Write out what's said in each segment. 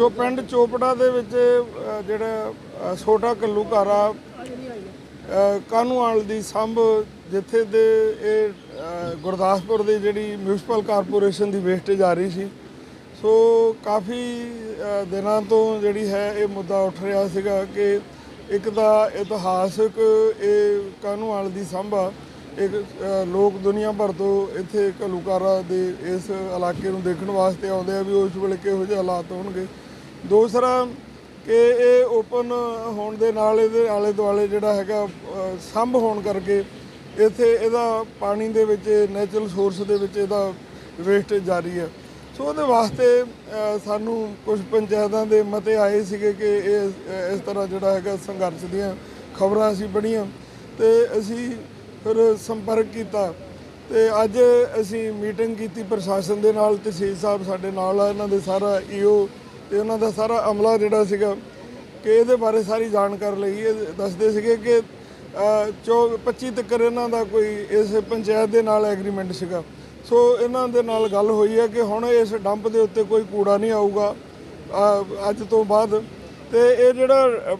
ਚੋ ਪਿੰਡ ਚੋਪੜਾ ਦੇ ਵਿੱਚ ਅ, ਜਿਹੜਾ ਅ, ਛੋਟਾ ਕੱਲੂਕਾਰਾ ਕਾਨੂੰਵਾਲ ਦੀ ਸੰਭ ਜਿੱਥੇ ਦੇ ਇਹ ਅ, ਗੁਰਦਾਸਪੁਰ ਦੀ ਜਿਹੜੀ ਮਿਊਨਿਸਪਲ ਕਾਰਪੋਰੇਸ਼ਨ ਦੀ ਵੇਸਟੇਜ ਆ ਰਹੀ ਸੀ। ਸੋ ਕਾਫੀ ਅ, ਦਿਨਾਂ ਤੋਂ ਜਿਹੜੀ ਹੈ ਇਹ ਮੁੱਦਾ ਉੱਠ ਰਿਹਾ ਸੀਗਾ ਕਿ ਇੱਕ ਤਾਂ ਇਤਿਹਾਸਕ ਇਹ ਕਾਨੂੰਵਾਲ ਦੀ ਸੰਭਾ ਇੱਕ ਅ, ਲੋਕ ਦੁਨੀਆ ਭਰ ਤੋਂ ਇੱਥੇ ਘੱਲੂਕਾਰਾ ਦੇ ਇਸ ਇਲਾਕੇ ਨੂੰ ਦੇਖਣ ਵਾਸਤੇ ਆਉਂਦੇ ਆ ਵੀ ਉਸ ਵੇਲੇ ਕਿਹੋ ਜਿਹੇ ਹਾਲਾਤ ਹੋਣਗੇ। ਦੂਸਰਾ ਕਿ ਇਹ ਓਪਨ ਹੋਣ ਦੇ ਨਾਲ ਇਹਦੇ ਆਲੇ ਦੁਆਲੇ ਜਿਹੜਾ ਹੈਗਾ ਸੰਭ ਹੋਣ ਕਰਕੇ ਇੱਥੇ ਇਹਦਾ ਪਾਣੀ ਦੇ ਵਿੱਚ ਨੈਚੁਰਲ ਸੋਰਸ ਦੇ ਵਿੱਚ ਇਹਦਾ ਵੇਸਟੇਜ ਜਾਰੀ ਹੈ। ਸੋ ਉਹਦੇ ਵਾਸਤੇ ਸਾਨੂੰ ਕੁਝ ਪੰਚਾਇਤਾਂ ਦੇ ਮਤੇ ਆਏ ਸੀਗੇ ਕਿ ਇਹ ਇਸ ਤਰ੍ਹਾਂ ਜਿਹੜਾ ਹੈਗਾ ਸੰਘਰਸ਼ ਦੀਆਂ ਖਬਰਾਂ ਅਸੀਂ ਪੜ੍ਹੀਆਂ ਤੇ ਅਸੀਂ ਫਿਰ ਸੰਪਰਕ ਕੀਤਾ ਤੇ ਅੱਜ ਅਸੀਂ ਮੀਟਿੰਗ ਕੀਤੀ ਪ੍ਰਸ਼ਾਸਨ ਦੇ ਨਾਲ ਤਹਿਸੀਲ ਸਾਹਿਬ ਸਾਡੇ ਨਾਲ ਆ, ਇਹਨਾਂ ਦੇ ਸਾਰਾ ਈਓ ਤੇ ਉਹਨਾਂ ਦਾ ਸਾਰਾ ਅਮਲਾ ਜਿਹੜਾ ਸੀਗਾ ਕਿ ਇਹਦੇ ਬਾਰੇ ਸਾਰੀ ਜਾਣਕਾਰੀ ਲਈ। ਇਹ ਦੱਸਦੇ ਸੀਗੇ ਕਿ ਚੌ 25 ਤੱਕ ਇਹਨਾਂ ਦਾ ਕੋਈ ਇਸ ਪੰਚਾਇਤ ਦੇ ਨਾਲ ਐਗਰੀਮੈਂਟ ਸੀਗਾ। ਸੋ ਇਹਨਾਂ ਦੇ ਨਾਲ ਗੱਲ ਹੋਈ ਹੈ ਕਿ ਹੁਣ ਇਸ ਡੰਪ ਦੇ ਉੱਤੇ ਕੋਈ ਕੂੜਾ ਨਹੀਂ ਆਊਗਾ ਅੱਜ ਤੋਂ ਬਾਅਦ। ਤੇ ਇਹ ਜਿਹੜਾ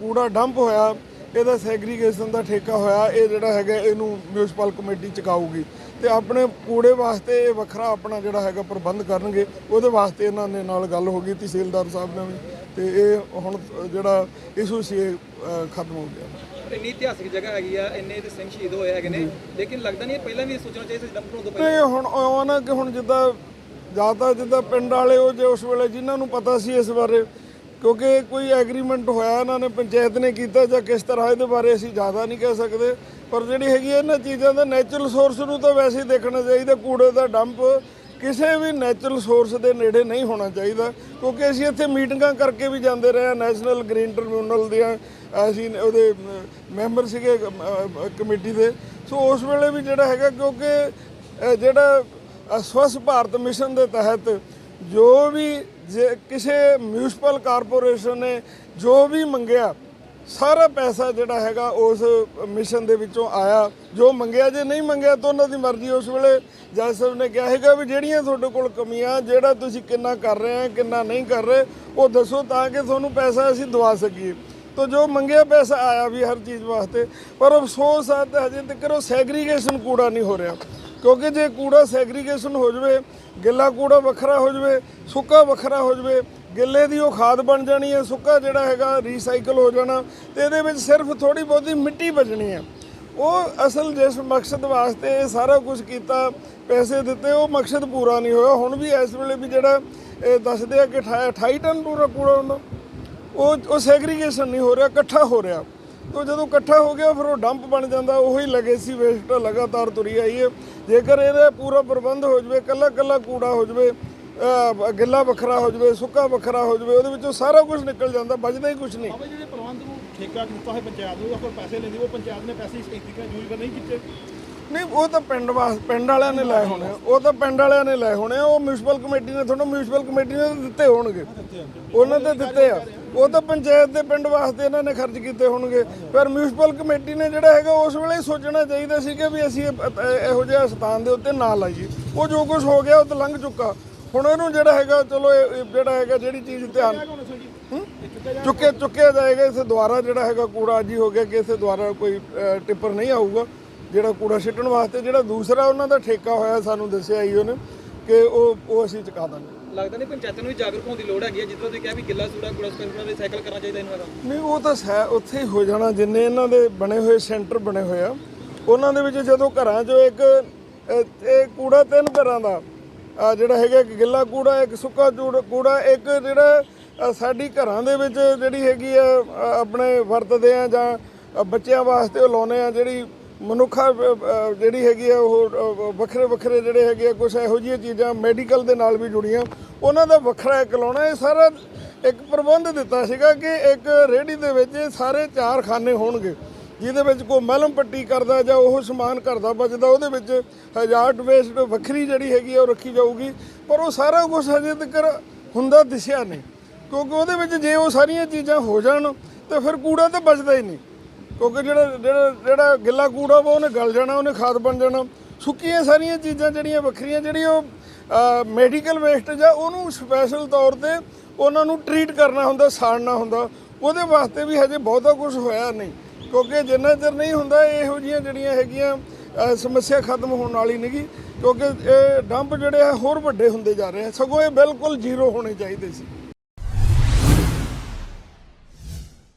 ਕੂੜਾ ਡੰਪ ਹੋਇਆ ਇਹਦਾ ਸੈਗਰੀਗੇਸ਼ਨ ਦਾ ਠੇਕਾ ਹੋਇਆ ਇਹ ਜਿਹੜਾ ਹੈਗਾ ਇਹਨੂੰ ਮਿਊਨਿਸਪਲ ਕਮੇਟੀ ਚੁਕਾਊਗੀ। ਤੇ ਆਪਣੇ ਕੂੜੇ ਵਾਸਤੇ ਇਹ ਵੱਖਰਾ ਆਪਣਾ ਜਿਹੜਾ ਹੈਗਾ ਪ੍ਰਬੰਧ ਕਰਨਗੇ ਉਹਦੇ ਵਾਸਤੇ ਇਹਨਾਂ ਨੇ ਨਾਲ ਗੱਲ ਹੋ ਗਈ ਤਹਿਸੀਲਦਾਰ ਸਾਹਿਬ ਨਾਲ ਵੀ। ਤੇ ਇਹ ਹੁਣ ਜਿਹੜਾ ਇਸ਼ੂ ਸੀ ਇਹ ਖਤਮ ਹੋ ਗਿਆ। ਇੰਨੀ ਇਤਿਹਾਸਿਕ ਜਗ੍ਹਾ ਹੈਗੀ ਆ ਇੰਨੇ ਤੇ ਸਿੰਘ ਸ਼ਹੀਦ ਹੋਏ ਹੈਗੇ ਨੇ ਲੇਕਿਨ ਲੱਗਦਾ ਨਹੀਂ ਇਹ ਪਹਿਲਾਂ ਵੀ ਇਹ ਸੋਚਣਾ ਚਾਹੀਦਾ ਸੀ ਡੰਪ ਨੂੰ ਤੋਂ ਪਹਿਲਾਂ। ਨਹੀਂ ਹੁਣ ਉਹ ਨਾ ਕਿ ਹੁਣ ਜਿੱਦਾਂ ਜ਼ਿਆਦਾ ਜਿੱਦਾਂ ਪਿੰਡ ਵਾਲੇ ਉਹ ਜੇ ਉਸ ਵੇਲੇ ਜਿਨ੍ਹਾਂ ਨੂੰ ਪਤਾ ਸੀ ਇਸ ਬਾਰੇ ਕਿਉਂਕਿ ਕੋਈ ਐਗਰੀਮੈਂਟ ਹੋਇਆ ਇਹਨਾਂ ਨੇ ਪੰਚਾਇਤ ਨੇ ਕੀਤਾ ਜਾਂ ਕਿਸ ਤਰ੍ਹਾਂ ਇਹਦੇ ਬਾਰੇ ਅਸੀਂ ਜ਼ਿਆਦਾ ਨਹੀਂ ਕਹਿ ਸਕਦੇ। ਪਰ ਜਿਹੜੀ ਹੈਗੀ ਇਹਨਾਂ ਚੀਜ਼ਾਂ ਦਾ ਨੈਚੁਰਲ ਸੋਰਸ ਨੂੰ ਤਾਂ ਵੈਸੇ ਹੀ ਦੇਖਣਾ ਚਾਹੀਦਾ ਕੂੜੇ ਦਾ ਡੰਪ ਕਿਸੇ ਵੀ ਨੈਚੁਰਲ ਸੋਰਸ ਦੇ ਨੇੜੇ ਨਹੀਂ ਹੋਣਾ ਚਾਹੀਦਾ ਕਿਉਂਕਿ ਅਸੀਂ ਇੱਥੇ ਮੀਟਿੰਗਾਂ ਕਰਕੇ ਵੀ ਜਾਂਦੇ ਰਹੇ ਹਾਂ ਨੈਸ਼ਨਲ ਗ੍ਰੀਨ ਟ੍ਰਿਬਿਊਨਲ ਦੀਆਂ ਅਸੀਂ ਉਹਦੇ ਮੈਂਬਰ ਸੀਗੇ ਕਮੇਟੀ ਦੇ। ਸੋ ਉਸ ਵੇਲੇ ਵੀ ਜਿਹੜਾ ਹੈਗਾ ਕਿਉਂਕਿ ਜਿਹੜਾ ਅਹ, ਸਵੱਛ ਭਾਰਤ ਮਿਸ਼ਨ ਦੇ ਤਹਿਤ ਜੋ ਵੀ ਜੇ ਕਿਸੇ ਮਿਊਨਿਸਪਲ ਕਾਰਪੋਰੇਸ਼ਨ ਨੇ ਜੋ ਵੀ ਮੰਗਿਆ, ਸਾਰਾ ਪੈਸਾ ਜਿਹੜਾ ਹੈਗਾ ਉਸ ਮਿਸ਼ਨ ਦੇ ਵਿੱਚੋਂ ਆਇਆ। ਜੋ ਮੰਗਿਆ, ਜੇ ਨਹੀਂ ਮੰਗਿਆ ਤਾਂ ਉਹਨਾਂ ਦੀ ਮਰਜ਼ੀ ਉਸ ਵੇਲੇ ਜੱਜ ਸਾਹਿਬ ਨੇ ਕਿਹਾ ਹੈਗਾ ਵੀ ਜਿਹੜੀਆਂ ਤੁਹਾਡੇ ਕੋਲ ਕਮੀਆਂ, ਜਿਹੜਾ ਤੁਸੀਂ ਕਿੰਨਾ ਕਰ ਰਹੇ ਆ, ਕਿੰਨਾ ਨਹੀਂ ਕਰ ਰਹੇ, ਉਹ ਦੱਸੋ ਤਾਂ ਕਿ ਤੁਹਾਨੂੰ ਪੈਸਾ ਅਸੀਂ ਦਵਾ ਸਕੀਏ। ਤੋ ਜੋ ਮੰਗਿਆ ਪੈਸਾ ਆਇਆ ਵੀ ਹਰ ਚੀਜ਼ ਵਾਸਤੇ, ਪਰ ਅਫਸੋਸ ਆ ਤੇ ਹਜੇ ਤੱਕ ਉਹ ਸੈਗਰੀਗੇਸ਼ਨ ਕੂੜਾ ਨਹੀਂ ਹੋ ਰਿਹਾ। ਕਿਉਂਕਿ ਜੇ ਕੂੜਾ ਸੈਗਰੀਗੇਸ਼ਨ ਹੋ ਜਵੇ, ਗਿੱਲਾ ਕੂੜਾ ਵੱਖਰਾ ਹੋ ਜਵੇ, ਸੁੱਕਾ ਵੱਖਰਾ ਹੋ ਜਵੇ, ਗਿੱਲੇ ਦੀ ਉਹ ਖਾਦ ਬਣ ਜਾਣੀ ਹੈ, ਸੁੱਕਾ ਜਿਹੜਾ ਹੈਗਾ ਰੀਸਾਈਕਲ ਹੋ ਜਾਣਾ, ਤੇ ਇਹਦੇ ਵਿੱਚ ਸਿਰਫ ਥੋੜੀ ਬਹੁਤੀ ਮਿੱਟੀ ਬਚਣੀ ਹੈ। ਉਹ ਅਸਲ ਜਿਸ ਮਕਸਦ ਵਾਸਤੇ ਇਹ ਸਾਰਾ ਕੁਝ ਕੀਤਾ, ਪੈਸੇ ਦਿੱਤੇ, ਉਹ ਮਕਸਦ ਪੂਰਾ ਨਹੀਂ ਹੋਇਆ। ਹੁਣ ਵੀ ਇਸ ਵੇਲੇ ਵੀ ਜਿਹੜਾ ਇਹ ਦੱਸਦੇ ਆ ਕਿ 28 ਟਨ ਪੂਰਾ ਕੂੜਾ ਹੁੰਦਾ। ਉਹ ਉਹ ਸੈਗਰੀਗੇਸ਼ਨ ਨਹੀਂ ਹੋ ਰਿਹਾ, ਇਕੱਠਾ ਹੋ ਰਿਹਾ। ਤੋ ਜਦੋਂ ਇਕੱਠਾ ਹੋ ਗਿਆ ਫਿਰ ਉਹ ਡੰਪ ਬਣ ਜਾਂਦਾ ਉਹੀ ਲੈਗੇਸੀ ਵੇਸਟ ਲਗਾਤਾਰ ਤੁਰੀ ਆਈ ਹੈ ਜੇਕਰ ਇਹਦਾ ਪੂਰਾ ਪ੍ਰਬੰਧ ਹੋ ਜਵੇ ਕੱਲਾ ਕੱਲਾ ਕੂੜਾ ਹੋ ਜਵੇ ਗਿੱਲਾ ਵੱਖਰਾ ਹੋ ਜਵੇ ਸੁੱਕਾ ਵੱਖਰਾ ਹੋ ਜਵੇ ਉਹਦੇ ਵਿੱਚੋਂ ਸਾਰਾ ਕੁਝ ਨਿਕਲ ਜਾਂਦਾ ਬਚਦਾ ਹੀ ਕੁਝ ਨਹੀਂ। ਬਾਬਾ ਜਿਹੜੇ ਪ੍ਰਬੰਧ ਨੂੰ ਠੇਕਾ ਦਿੱਤਾ ਹੈ ਪੰਚਾਇਤ ਨੂੰ ਉਹ ਪੈਸੇ ਲੈਂਦੀ ਉਹ ਪੰਚਾਇਤ ਨੇ ਪੈਸੇ ਸਹੀ ਤਰੀਕੇ ਨਾਲ ਯੂਜ਼ ਕਰ ਨਹੀਂ ਉਹ ਤਾਂ ਪਿੰਡ ਵਾਸ ਪਿੰਡ ਵਾਲਿਆਂ ਨੇ ਲਾਏ ਹੋਣੇ। ਉਹ ਤਾਂ ਪਿੰਡ ਵਾਲਿਆਂ ਨੇ ਲਾਏ ਹੋਣੇ ਉਹ ਮਿਊਨਿਸਪਲ ਕਮੇਟੀ ਨੇ ਤੁਹਾਨੂੰ ਮਿਊਨਿਸਪਲ ਕਮੇਟੀ ਨੇ ਦਿੱਤੇ ਹੋਣਗੇ। ਉਹਨਾਂ ਤੇ ਦਿੱਤੇ ਆ। ਉਹ ਤਾਂ ਪੰਚਾਇਤ ਦੇ ਪਿੰਡ ਵਾਸਤੇ ਇਹਨਾਂ ਨੇ ਖਰਚ ਕੀਤੇ ਹੋਣਗੇ। ਪਰ ਮਿਊਨਿਸਪਲ ਕਮੇਟੀ ਨੇ ਜਿਹੜਾ ਹੈਗਾ, ਉਸ ਵੇਲੇ ਸੋਚਣਾ ਚਾਹੀਦਾ ਸੀ ਕਿ ਵੀ ਅਸੀਂ ਇਹੋ ਜਿਹੇ ਸਥਾਨ ਦੇ ਉੱਤੇ ਨਾ ਲਾਈਏ। ਉਹ ਜੋ ਕੁਝ ਹੋ ਗਿਆ, ਉਹ ਤਾਂ ਲੰਘ ਚੁੱਕਾ। ਹੁਣ ਇਹਨੂੰ ਜਿਹੜਾ ਹੈਗਾ, ਚਲੋ ਇਹ ਜਿਹੜਾ ਹੈਗਾ, ਜਿਹੜੀ ਚੀਜ਼ ਧਿਆਨ ਚੁੱਕਿਆ ਚੁੱਕਿਆ ਜਾਏਗਾ, ਇਸ ਦੁਆਰਾ ਜਿਹੜਾ ਹੈਗਾ, ਕੂੜਾ ਅੱਜ ਹੀ ਹੋ ਗਿਆ ਕਿ ਇਸੇ ਦੁਆਰਾ ਕੋਈ ਟਿੱਪਰ ਨਹੀਂ ਆਊਗਾ। ਜਿਹੜਾ ਕੂੜਾ ਛਿੱਟਣ ਵਾਸਤੇ ਜਿਹੜਾ ਦੂਸਰਾ ਉਹਨਾਂ ਦਾ ਠੇਕਾ ਹੋਇਆ, ਸਾਨੂੰ ਦੱਸਿਆ ਹੀ ਉਹਨੇ ਕਿ ਉਹ ਉਹ ਅਸੀਂ ਚੁਕਾ ਦਾਂਗੇ। ਲੱਗਦਾ ਨਹੀਂ ਪੰਚਾਇਤਾਂ ਨੂੰ ਵੀ ਜਾਗਰੂਕ ਹੋਣ ਦੀ ਲੋੜ ਹੈਗੀ ਹੈ ਜਿੱਦਾਂ ਤੁਸੀਂ ਕਿਹਾ ਵੀ ਗਿੱਲਾ ਸੂੜਾ ਕੂੜਾ ਸਕੂੜਾ ਰੀਸਾਈਕਲ ਕਰਨਾ ਚਾਹੀਦਾ ਇਹਨਾਂ ਦਾ। ਨਹੀਂ ਉਹ ਤਾਂ ਸੈ ਉੱਥੇ ਹੀ ਹੋ ਜਾਣਾ ਜਿੰਨੇ ਇਹਨਾਂ ਦੇ ਬਣੇ ਹੋਏ ਸੈਂਟਰ ਬਣੇ ਹੋਏ ਆ। ਉਹਨਾਂ ਦੇ ਵਿੱਚ ਜਦੋਂ ਘਰਾਂ 'ਚੋਂ ਇੱਕ ਅ, ਇਹ ਕੂੜਾ ਤਿੰਨ ਤਰ੍ਹਾਂ ਦਾ ਆ ਜਿਹੜਾ ਹੈਗਾ ਇੱਕ ਗਿੱਲਾ ਕੂੜਾ ਇੱਕ ਸੁੱਕਾ ਚੂੜ- ਕੂੜਾ ਇੱਕ ਜਿਹੜਾ ਅ, ਸਾਡੀ ਘਰਾਂ ਦੇ ਵਿੱਚ ਜਿਹੜੀ ਹੈਗੀ ਆ ਅ, ਆਪਣੇ ਵਰਤਦੇ ਆ ਜਾਂ ਅ, ਬੱਚਿਆਂ ਵਾਸਤੇ ਉਹ ਲਾਉਨੇ ਆ ਜਿਹੜੀ ਮਨੁੱਖਾ ਜਿਹੜੀ ਹੈਗੀ ਆ ਉਹ ਵੱਖਰੇ ਵੱਖਰੇ ਜਿਹੜੇ ਹੈਗੇ ਆ ਕੁਝ ਇਹੋ ਜਿਹੀਆਂ ਚੀਜ਼ਾਂ ਮੈਡੀਕਲ ਦੇ ਨਾਲ ਵੀ ਜੁੜੀਆਂ। ਉਹਨਾਂ ਦਾ ਵੱਖਰਾ ਇੱਕ ਲਾਉਣਾ, ਇਹ ਸਾਰਾ ਇੱਕ ਪ੍ਰਬੰਧ ਦਿੱਤਾ ਸੀਗਾ ਕਿ ਇੱਕ ਰੇਹੜੀ ਦੇ ਵਿੱਚ ਇਹ ਸਾਰੇ ਚਾਰ ਖਾਨੇ ਹੋਣਗੇ, ਜਿਹਦੇ ਵਿੱਚ ਕੋਈ ਮਲਮ ਪੱਟੀ ਕਰਦਾ ਜਾਂ ਉਹ ਸਮਾਨ ਘਰ ਦਾ ਬਚਦਾ, ਉਹਦੇ ਵਿੱਚ ਹਜ਼ਾਰਡ ਵੇਸਟ ਵੱਖਰੀ ਜਿਹੜੀ ਹੈਗੀ ਆ ਉਹ ਰੱਖੀ ਜਾਊਗੀ। ਪਰ ਉਹ ਸਾਰਾ ਕੁਝ ਹਜੇ ਤੱਕ ਹੁੰਦਾ ਦਿਸਿਆ ਨਹੀਂ, ਕਿਉਂਕਿ ਉਹਦੇ ਵਿੱਚ ਜੇ ਉਹ ਸਾਰੀਆਂ ਚੀਜ਼ਾਂ ਹੋ ਜਾਣ, ਤੇ ਫਿਰ ਕੂੜਾ ਤਾਂ ਬਚਦਾ ਹੀ ਨਹੀਂ। ਕਿਉਂਕਿ ਜਿਹੜਾ ਜਿਹੜਾ ਜਿਹੜਾ ਗਿੱਲਾ ਕੂੜਾ ਵਾ, ਉਹਨੇ ਗਲ ਜਾਣਾ, ਉਹਨੇ ਖਾਦ ਬਣ ਜਾਣਾ। ਸੁੱਕੀਆਂ ਸਾਰੀਆਂ ਚੀਜ਼ਾਂ ਜਿਹੜੀਆਂ ਵੱਖਰੀਆਂ ਜਿਹੜੀਆਂ ਉਹ ਮੈਡੀਕਲ ਵੇਸਟ ਆ ਉਹਨੂੰ ਸਪੈਸ਼ਲ ਤੌਰ ਤੇ ਉਹਨਾਂ ਨੂੰ ਟਰੀਟ ਕਰਨਾ ਹੁੰਦਾ, ਸਾੜਨਾ ਹੁੰਦਾ, ਉਹਦੇ ਵਾਸਤੇ ਵੀ ਹਜੇ ਬਹੁਤਾ ਕੁਝ ਹੋਇਆ ਨਹੀਂ। ਕਿਉਂਕਿ ਜਿੰਨਾ ਚਿਰ ਨਹੀਂ ਹੁੰਦਾ, ਇਹੋ ਜਿਹੀਆਂ ਜਿਹੜੀਆਂ ਹੈਗੀਆਂ ਸਮੱਸਿਆ ਖਤਮ ਹੋਣ ਵਾਲੀ ਨਹੀਂਗੀ ਕਿਉਂਕਿ ਇਹ ਡੰਪ ਜਿਹੜੇ ਆ, ਹੋਰ ਵੱਡੇ ਹੁੰਦੇ ਜਾ ਰਹੇ ਆ। ਸਗੋਂ ਇਹ ਬਿਲਕੁਲ ਜ਼ੀਰੋ ਹੋਣੇ ਚਾਹੀਦੇ ਸੀ।